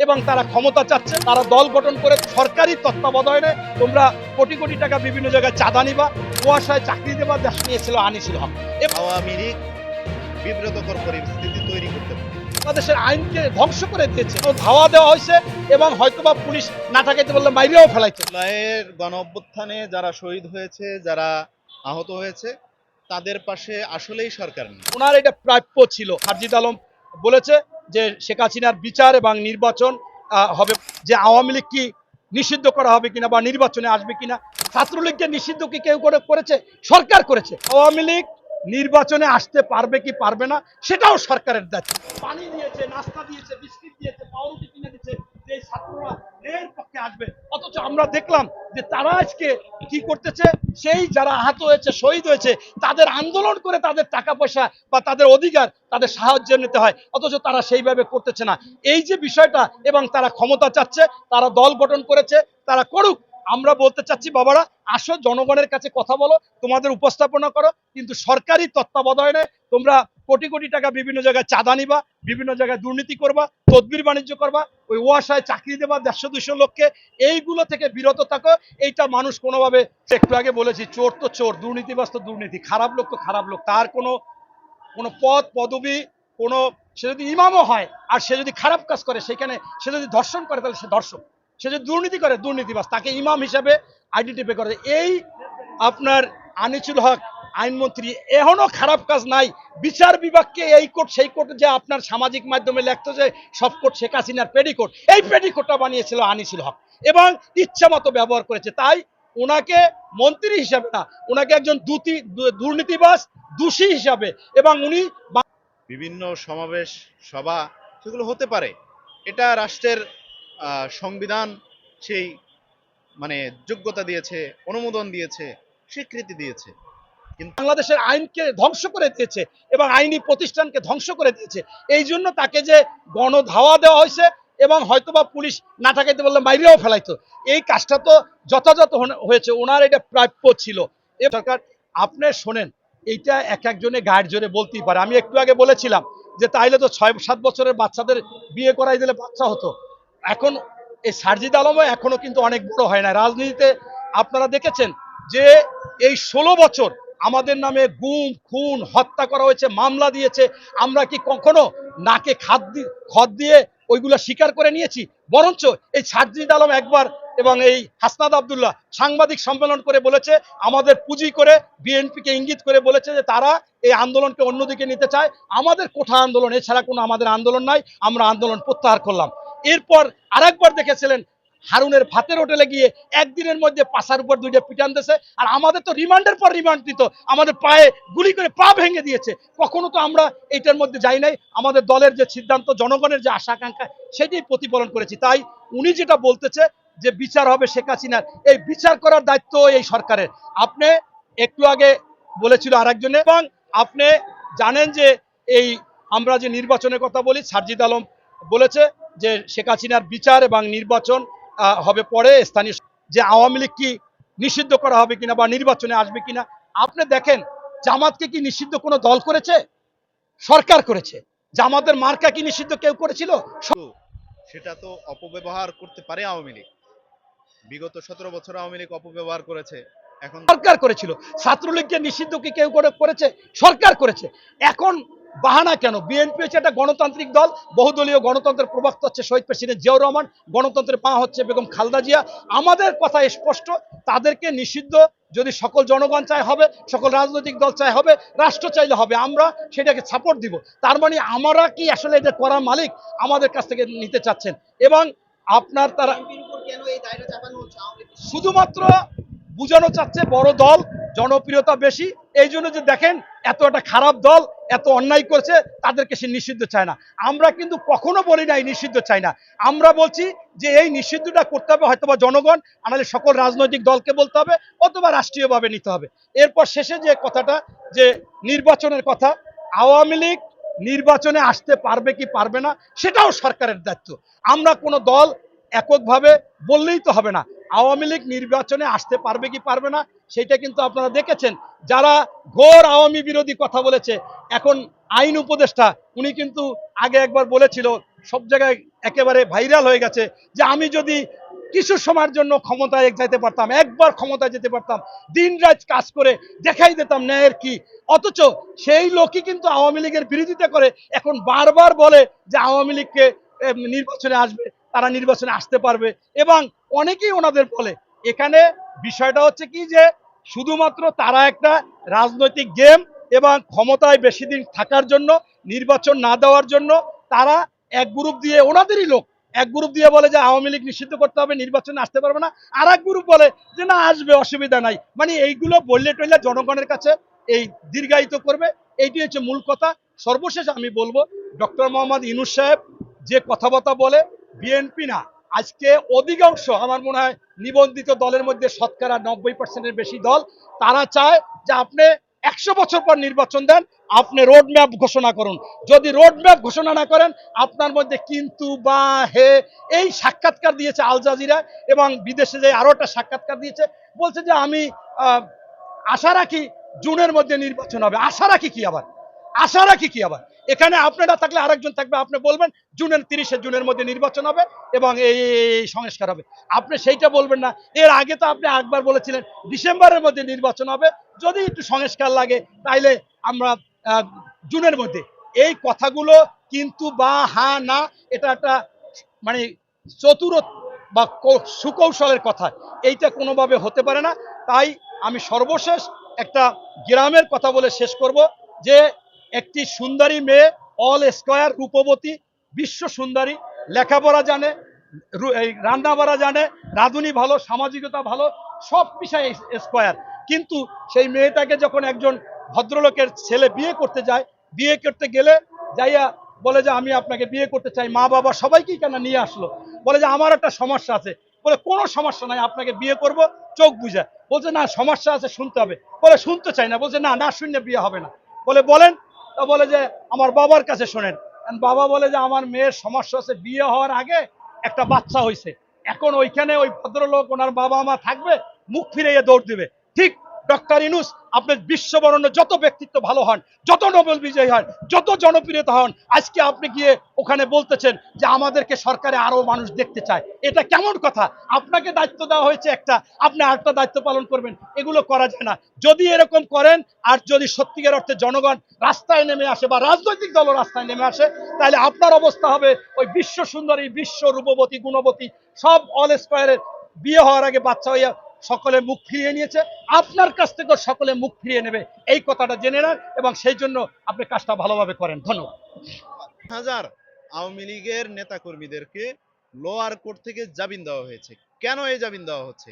এবং তারা ক্ষমতা চাচ্ছে তারা দল গঠন করে সরকারি তত্ত্বাবধানে তোমরা কোটি কোটি টাকা বিভিন্ন জায়গায় চাঁদা নিবা কুয়াশায় চাকরি দেবা দেশ নিয়েছিল আনিছিল হক। আওয়ামী লীগ বিব্রতকর পরিস্থিতি তৈরি করতে বাংলাদেশের আইনকে ধ্বংস করে দিয়েছে ধাওয়া দেওয়া হয়েছে এবং হয়তোবা পুলিশ না ঠাকাইতে বললে বাইরেও ফেলাইছে জুলাইয়ের গণ অভ্যুত্থানে যারা শহীদ হয়েছে যারা আহত হয়েছে তাদের পাশে আসলেই সরকার নেই। ওনার এটা প্রাপ্য ছিল। হারজিদ আলম বলেছে যে শেখ হাসিনার বিচার এবং নির্বাচন হবে, যে আওয়ামী লীগ কি নিষিদ্ধ করা হবে কিনা বা নির্বাচনে আসবে কিনা, ছাত্রলীগকে নিষিদ্ধ কি কেউ করে, করেছে? সরকার করেছে। আওয়ামী লীগ নির্বাচনে আসতে পারবে কি পারবে না, সেটাও সরকারের দায়িত্ব। পানি দিয়েছে, নাস্তা দিয়েছে, বিস্কিট দিয়েছে, পাউরুটি কিনে দিয়েছে, যে ছাত্ররা এর পক্ষে আসবে। অথচ আমরা দেখলাম যে তারা আজকে কি করতেছে? সেই যারা আহত হয়েছে, শহীদ হয়েছে, তাদের আন্দোলন করে তাদের টাকা পয়সা বা তাদের অধিকার, তাদের সাহায্য নিতে হয়। অথচ তারা সেইভাবে করতেছে না। এই যে বিষয়টা এবং তারা ক্ষমতা চাচ্ছে, তারা দল গঠন করেছে, তারা করুক। আমরা বলতে চাচ্ছি, বাবারা, আসো জনগণের কাছে কথা বলো, তোমাদের উপস্থাপনা করো, কিন্তু সরকারি তত্ত্বাবধানে তোমরা কোটি কোটি টাকা বিভিন্ন জায়গায় চাঁদা নিবা, বিভিন্ন জায়গায় দুর্নীতি করবা, তদবির বাণিজ্য করবা, ওই ওয়াসায় চাকরি দেবা দেড়শো দুশো লোককে, এইগুলো থেকে বিরত থাকো, এইটা মানুষ কোনোভাবে, একটু আগে বলেছি, চোর তো চোর, দুর্নীতিবাজ তো দুর্নীতি, খারাপ লোক তো খারাপ লোক, তার কোনো কোনো পদ পদবি, কোনো, সে যদি ইমামও হয়, আর সে যদি খারাপ কাজ করে, সেখানে সে যদি ধর্ষণ করে, তাহলে সে ধর্ষক। সে যদি দুর্নীতি করে দুর্নীতিবাস তাকে ইমাম হিসাবে আইডেন্টিফাই করে। এই আপনার আনিসুল হক আইনমন্ত্রী, এখনও খারাপ কাজ নাই। বিচার বিভাগকে এই কোর্ট, সেই কোর্ট যে আপনার সামাজিক মাধ্যমে লেখতো যে সব কোর্ট শেখ হাসিনার পেডিকোট এই পেডিকোটটা বানিয়েছিল আনিসুল হক এবং ইচ্ছা মতো ব্যবহার করেছে। তাই ওনাকে মন্ত্রী হিসাবে না, ওনাকে একজন দুতি দু- দুর্নীতিবাজ দোষী হিসাবে এবং উনি বিভিন্ন সমাবেশ, সভা, সেগুলো হতে পারে। এটা রাষ্ট্রের সংবিধান সেই মানে যোগ্যতা দিয়েছে, অনুমোদন দিয়েছে। স্বীকৃতি দিয়েছে। বাংলাদেশের আইনকে ধ্বংস করে দিয়েছে এবং আইনি প্রতিষ্ঠানকে ধ্বংস করে দিয়েছে। এই জন্য তাকে যে গণধাওয়া দেওয়া হয়েছে এবং হয়তোবা পুলিশ না ঠাকাইতে বললে বাইরেও ফেলাইতো। এই কাজটা তো যথাযথ হয়েছে। ওনার এটা প্রাপ্য ছিল। এ সরকার, আপনি শোনেন, এইটা এক একজনে গায়ের জোরে বলতেই পারে। আমি একটু আগে বলেছিলাম যে তাইলে তো ছয়, সাত বছরের বাচ্চাদের বিয়ে করাই দিলে বাচ্চা হতো। এখন এই সারজিদ আলমও এখনও কিন্তু অনেক বড় হয় না। রাজনীতিতে আপনারা দেখেছেন যে এই ষোলো বছর আমাদের নামে গুম, খুন, হত্যা করা হয়েছে, মামলা দিয়েছে। আমরা কি কখনো নাকে খাদ খদ দিয়ে ওইগুলো স্বীকার করে নিয়েছি? বরঞ্চ এই সারজিদ আলম একবার এবং এই হাসনাদ আবদুল্লাহ সাংবাদিক সম্মেলন করে বলেছে, আমাদের পুঁজি করে বিএনপিকে ইঙ্গিত করে বলেছে যে তারা এই আন্দোলনকে অন্যদিকে নিতে চায়। আমাদের কোঠা আন্দোলন, এছাড়া কোনো আমাদের আন্দোলন নাই, আমরা আন্দোলন প্রত্যাহার করলাম। এরপর আরেকবার দেখেছিলেন হারুনের ভাতের হোটেলে গিয়ে একদিনের মধ্যে পাশার উপর দুইটা পিটান দিয়েছে। আর আমাদের তো রিমান্ডের পর রিমান্ড দিত। আমাদের পায়ে গুলি করে পা ভেঙে দিয়েছে। কখনো তো আমরা এইটার মধ্যে যাই নাই। আমাদের দলের যে সিদ্ধান্ত, জনগণের যে আশা আকাঙ্ক্ষা সেটাই প্রতিফলন করেছি। তাই উনি যেটা বলতেছে যে বিচার হবে শেখ হাসিনার, এই বিচার করার দায়িত্ব এই সরকারের। আপনি একটু আগে বলেছিল আরেকজনে, এবং আপনি জানেন যে এই আমরা যে নির্বাচনের কথা বলি, সারজিদ আলম বলেছে যে শেখ হাসিনার বিচার এবং নির্বাচন হবে পরে স্থানীয় যে আওয়ামী লীগ কি নিষিদ্ধ করা হবে কিনা বা নির্বাচনে আসবে কিনা আপনি দেখেন জামাতকে কি নিষিদ্ধ কোনো দল করেছে? সরকার করেছে। জামাতের মার্কা কি নিষিদ্ধ কেউ করেছিল? সেটা তো অপব্যবহার করতে পারে আওয়ামী লীগ। বিগত সতেরো বছর আওয়ামী লীগ অপব্যবহার করেছে। এখন সরকার করেছিল। ছাত্রলীগকে নিষিদ্ধ কি কেউ করে করেছে? সরকার করেছে। এখন বাহানা কেন? বিএনপি হচ্ছে একটা গণতান্ত্রিক দল, বহুদলীয় গণতন্ত্রের প্রবক্তা হচ্ছে শহীদ প্রেসিডেন্ট জিয়াউর রহমান, গণতন্ত্রের পা হচ্ছে বেগম খালদা জিয়া। আমাদের কথা স্পষ্ট, তাদেরকে নিষিদ্ধ যদি সকল জনগণ চায় হবে, সকল রাজনৈতিক দল চায় হবে, রাষ্ট্র চাইলে হবে, আমরা সেটাকে সাপোর্ট দিব। তার মানে আমরা কি আসলে এটা করার মালিক? আমাদের কাছ থেকে নিতে চাচ্ছেন। এবং আপনার তারা শুধুমাত্র বুঝানো চাচ্ছে বড় দল, জনপ্রিয়তা বেশি। এই জন্য যে দেখেন এত একটা খারাপ দল, এত অন্যায় করছে, তাদেরকে সে নিষিদ্ধ চায় না। আমরা কিন্তু কখনো বলি না এই নিষিদ্ধ চাই না। আমরা বলছি যে এই নিষিদ্ধটা করতে হবে হয়তোবা জনগণ আমাদের সকল রাজনৈতিক দলকে বলতে হবে, অথবা রাষ্ট্রীয়ভাবে নিতে হবে। এরপর শেষে যে কথাটা, যে নির্বাচনের কথা, আওয়ামী লীগ নির্বাচনে আসতে পারবে কি পারবে না, সেটাও সরকারের দায়িত্ব। আমরা কোনো দল এককভাবে বললেই তো হবে না। আওয়ামী লীগ নির্বাচনে আসতে পারবে কি পারবে না, সেটা কিন্তু আপনারা দেখেছেন। যারা ঘোর আওয়ামী বিরোধী কথা বলেছে, এখন আইন উপদেষ্টা, উনি কিন্তু আগে একবার বলেছিল, সব জায়গায় একেবারে ভাইরাল হয়ে গেছে, যে আমি যদি কিছু সময়ের জন্য ক্ষমতায় যেতে পারতাম, একবার ক্ষমতায় যেতে পারতাম দিন রাত কাজ করে দেখাই দিতাম ন্যায়ের কি। অথচ সেই লোকই কিন্তু আওয়ামী লীগের বিরোধিতা করে, এখন বারবার বলে যে আওয়ামী লীগকে নির্বাচনে আসবে। তারা নির্বাচনে আসতে পারবে এবং অনেকেই ওনাদের বলে, এখানে বিষয়টা হচ্ছে কি যে শুধুমাত্র তারা একটা রাজনৈতিক গেম এবং ক্ষমতায় বেশি দিন থাকার জন্য, নির্বাচন না দেওয়ার জন্য তারা এক গ্রুপ দিয়ে, ওনাদেরই লোক এক গ্রুপ দিয়ে বলে যে আওয়ামী লীগ নিষিদ্ধ করতে হবে, নির্বাচনে আসতে পারবে না। আর এক গ্রুপ বলে যে না, আসবে, অসুবিধা নাই। মানে এইগুলো বললে টইলে জনগণের কাছে এই দীর্ঘায়িত করবে। এইটি হচ্ছে মূল কথা। সর্বশেষ আমি বলব, ডক্টর মোহাম্মদ ইনুস সাহেব যে কথাবার্তা বলে বিএনপি না, আজকে অধিকাংশ আমার মনে হয় নিবন্ধিত দলের মধ্যে শতকরা নব্বই পার্সেন্টের বেশি দল, তারা চায় যে আপনি একশো বছর পর নির্বাচন দেন, আপনি রোড ম্যাপ ঘোষণা করুন। যদি রোড ম্যাপ ঘোষণা না করেন, আপনার মধ্যে কিন্তু বা হে, এই সাক্ষাৎকার দিয়েছে আল জাজিরা এবং বিদেশে যে আরও একটা সাক্ষাৎকার দিয়েছে, বলছে যে আমি আশা রাখি জুনের মধ্যে নির্বাচন হবে। আশা রাখি কি আবার? আশা রাখি কি আবার? এখানে আপনারা থাকলে আরেকজন থাকবে, আপনি বলবেন, জুনের তিরিশে জুনের মধ্যে নির্বাচন হবে এবং এই সংস্কার হবে। আপনি সেইটা বলবেন না। এর আগে তো আপনি একবার বলেছিলেন, ডিসেম্বরের মধ্যে নির্বাচন হবে। যদি একটু সংস্কার লাগে, তাইলে আমরা জুনের মধ্যে। এই কথাগুলো কিন্তু বা, হা, না, এটা একটা মানে চতুর বা সুকৌশলের কথা। এইটা কোনোভাবে হতে পারে না। তাই আমি সর্বশেষ একটা গ্রামের কথা বলে শেষ করব যে একটি সুন্দরী মেয়ে অল স্কোয়ার রূপবতী, বিশ্ব সুন্দরী, লেখাপড়া জানে, রু- এই রান্না বাড়া জানে, রাঁধুনি ভালো, সামাজিকতা ভালো, সব বিষয়ে স্কোয়ার কিন্তু সেই মেয়েটাকে যখন একজন ভদ্রলোকের ছেলে বিয়ে করতে যায়, বিয়ে করতে গেলে যাইয়া বলে যে, আমি আপনাকে বিয়ে করতে চাই। মা বাবা সবাইকেই কেন নিয়ে আসলো? বলে যে, আমার একটা সমস্যা আছে। বলে, কোনো সমস্যা নাই, আপনাকে বিয়ে করব, চোখ বুঝা বলছে, না, সমস্যা আছে, শুনতে হবে। বলে, শুনতে চাই না। বলছে, না না শুনলে বিয়ে হবে না। বলে, বলেন তা বলে যে, আমার বাবার কাছে শোনেন। বাবা বলে যে, আমার মেয়ের সমস্যা হচ্ছে বিয়ে হওয়ার আগে একটা বাচ্চা হয়েছে এখন ওইখানে ওই ভদ্রলোক, ওনার বাবা মা থাকবে, মুখ ফিরে দৌড় দিবে। ঠিক ডক্টর ইনুস আপনার বিশ্ববরণ্য যত ব্যক্তিত্ব ভালো হন, যত নোবেল বিজয়ী হন, যত জনপ্রিয়তা হন, আজকে আপনি গিয়ে ওখানে বলতেছেন যে আমাদেরকে সরকারে আরও মানুষ দেখতে চায়। এটা কেমন কথা? আপনাকে দায়িত্ব দেওয়া হয়েছে একটা, আপনি আরেকটা দায়িত্ব পালন করবেন, এগুলো করা যায় না। যদি এরকম করেন, আর যদি সত্যিকার অর্থে জনগণ রাস্তায় নেমে আসে বা রাজনৈতিক দল রাস্তায় নেমে আসে, তাহলে আপনার অবস্থা হবে ওই বিশ্ব সুন্দরী বিশ্ব রূপবতী, গুণবতী, সব অল স্কোয়ারের বিয়ে হওয়ার আগে বাচ্চা হইয়া সকলে মুখ ফিরিয়ে নিয়েছে। আপনার কাছ থেকেও সকলে মুখ ফিরিয়ে নেবে। এই কথাটা জেনে নেন এবং সেই জন্য আপনি কাজটা ভালোভাবে করেন। ধন্যবাদ। হাজার আওয়ামী লীগের নেতাকর্মীদেরকে লোয়ার কোর্ট থেকে জামিন দেওয়া হয়েছে। কেন এই জামিন দেওয়া হচ্ছে?